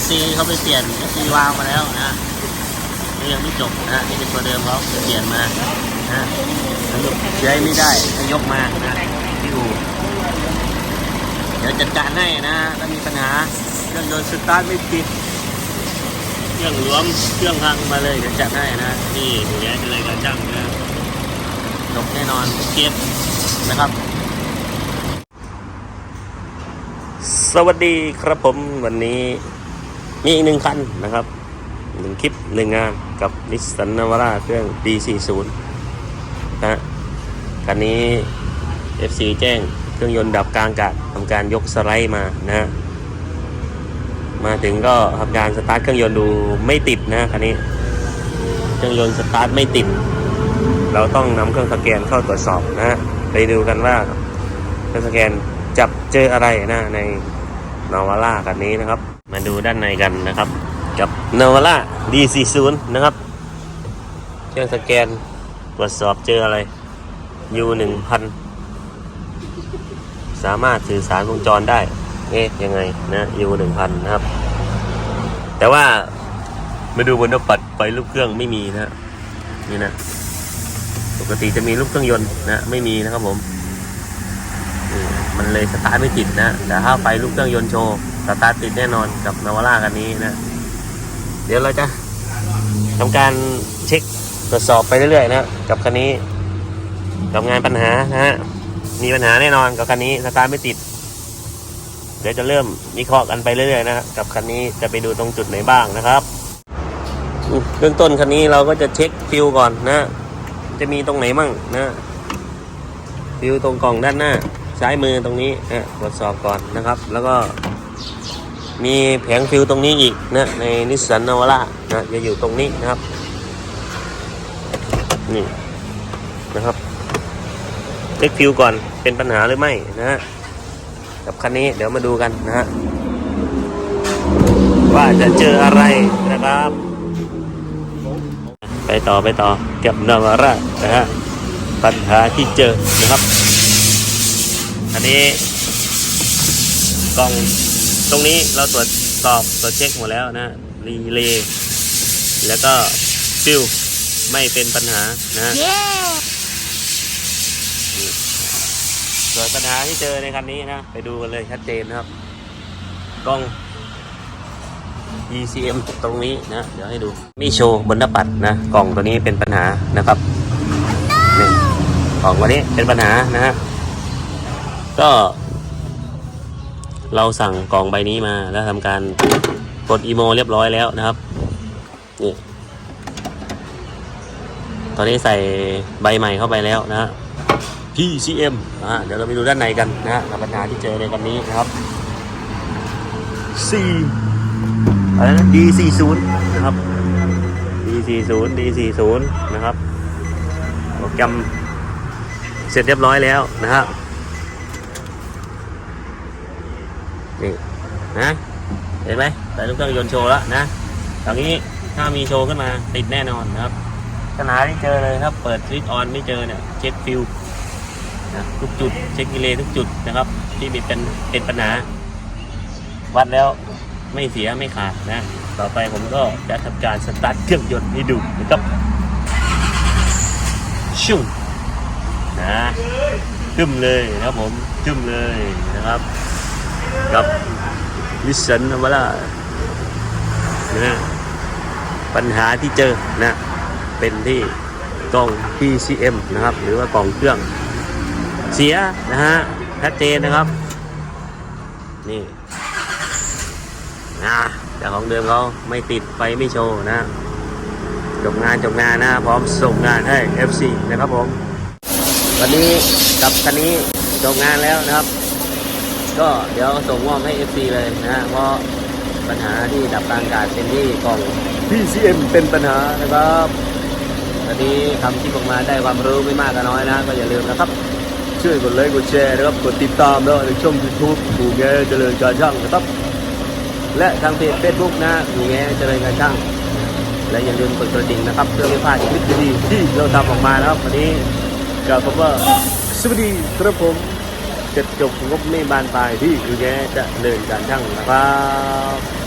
FC เขาไปเปลี่ยน FC วางมาแล้วนะนี่ยังไม่จบนะนี่เป็นตัวเดิมเขาเปลี่ยนมานะใช้ไม่ได้ให้ยกมานะที่อูเดี๋ยวจัดการให้นะถ้ามีปัญหาเครื่องยนต์สตาร์ทไม่ติดเครื่องรวมเครื่องพังมาเลยเดี๋ยวจัดให้นะนี่หูแย้จะเลยการช่างนะจบแน่นอนทุกเคสนะครับ สวัสดีครับผมวันนี้ มีอีกหนึ่งคันนะครับหนึ่งคลิปหนึ่งงานกับนิสสันนาวาร่าเครื่อง D40 นะฮะคันนี้ FC แจ้งเครื่องยนต์ดับกลางอากาศทำการยกสไลด์มานะฮะมาถึงก็ทำการสตาร์ทเครื่องยนต์ดูไม่ติดนะคันนี้เครื่องยนต์สตาร์ทไม่ติด เราต้องนำเครื่องสแกนเข้าตรวจสอบนะฮะไปดูกันว่าเครื่องสแกนจับเจออะไรนะใน นาวาร่าคันนี้นะครับ มาดูด้านในกันนะครับ กับนาวาร่า D40 นะครับ เครื่องสแกนตรวจสอบเจออะไร U1000 สามารถสื่อสารวงจรได้ เอ๊ะยังไงนะ U1000 นะครับ แต่ว่ามาดูบนนปัดไฟลูกเครื่องไม่มีนะนี่นะ ปกติจะมีลูกเครื่องยนต์นะ ไม่มีนะครับผม มันเลยสตาร์ทไม่ติดนะแต่ถ้าไฟลูกเครื่องยนต์โชว์สตาร์ทติดแน่นอนกับนาวาร่ากันนี้นะ เดี๋ยวเราจะทำการเช็คตรวจสอบไปเรื่อยๆนะกับคันนี้กับงานปัญหานะฮะมีปัญหาแน่นอนกับคันนี้สตาร์ทไม่ติด เดี๋ยวจะเริ่มวิเคราะห์กันไปเรื่อยๆนะกับคันนี้จะไปดูตรงจุดไหนบ้างนะครับเบื้องต้นคันนี้เราก็จะเช็คฟิวก่อนนะ จะมีตรงไหนมั่งนะฟิวตรงกล่องด้านหน้า ซ้ายมือตรงนี้นะตรวจสอบก่อนนะครับ แล้วก็มีแผงฟิวตรงนี้อีกนะในนิสสันนาวาร่านะจะอยู่ตรงนี้นะครับนี่นะครับเช็คฟิวก่อนเป็นปัญหาหรือไม่นะฮะกับคันนี้เดี๋ยวมาดูกันนะฮะว่าจะเจออะไรนะครับ ไปต่อไปต่อกับนาวาร่านะฮะปัญหาที่เจอนะครับ อันนี้กล่องตรงนี้เราตรวจสอบตรวจเช็คหมดแล้วนะรีเลย์แล้วก็ฟิลไม่เป็นปัญหานะส่วนปัญหาที่เจอในคันนี้นะ ไปดูกันเลยชัดเจนนะครับ กล้อง ECM ตรงนี้นะ เดี๋ยวให้ดู มีโชว์บนหน้าปัดนะ กล่องตัวนี้เป็นปัญหานะครับกล่องวันนี้เป็นปัญหานะฮะ ก็ เราสั่งกล่องใบนี้มาแล้วทำการกดอีโมเรียบร้อยแล้วนะครับนี่ตอนนี้ใส่ใบใหม่เข้าไปแล้วนะฮะ PCM อ่าเดี๋ยวเราไปดูด้านในกันนะฮะกับปัญหาที่เจอในวันนี้นะครับ C อะไรนะ D40 นะครับ D40 D40 นะครับโปรแกรมเสร็จเรียบร้อยแล้วนะครับ นี่นะเห็นไหมใส่ลูกเครื่องยนต์โชว์แล้วนะตอนนี้ถ้ามีโชว์ขึ้นมาติดแน่นอนนะครับปัญหาที่เจอเลยครับ เปิดสวิตช์ออนไม่เจอเนี่ยเช็คฟิวนะทุกจุดเช็คดีเลทุกจุดนะครับ ที่มีเป็นเป็นปัญหา วัดแล้วไม่เสียไม่ขาดนะ ต่อไปผมก็จะทำการสตาร์ทเครื่องยนต์ให้ดูนะครับชุ่มนะจึ้มเลยนะครับผมจึ้มเลยนะครับ กับวิสันนวรานะปัญหาที่เจอนะเป็นที่กล่อง PCM นะครับ หรือว่ากล่องเครื่องเสียนะฮะชัดเจนนะครับ นี่นะแต่ของเดิมเขาไม่ติดไฟไม่โชว์นะจบงานจบงานนะพร้อมส่งงานให้ FC นะครับผมวันนี้กับคันนี้จบงานแล้วนะครับ ก็เดี๋ยวส่งมอบให้ FC เลยนะฮะเพราะปัญหาที่ดับกลางอากาศเป็นที่กล่อง PCM เป็นปัญหานะครับวันนี้ทำคลิปออกมาได้ความรู้ไม่มากก็น้อยนะ ก็อย่าลืมนะครับ ช่วยกดไลค์กดแชร์นะครับ กดติดตามแล้วในช่อง YouTube ผูแงเจริญการช่างนะครับ และทางเพจ Facebook นะผูแงเจริญการช่าง และอย่าลืมกดกระดิ่งนะครับ เพื่อไม่พลาดคลิปดีๆที่เราทำออกมานะครับวันนี้กล่าวคำว่าสวัสดีครับผม จะจบงบไม่บานปลายที่คือแกจะเดินการช่างนะครับ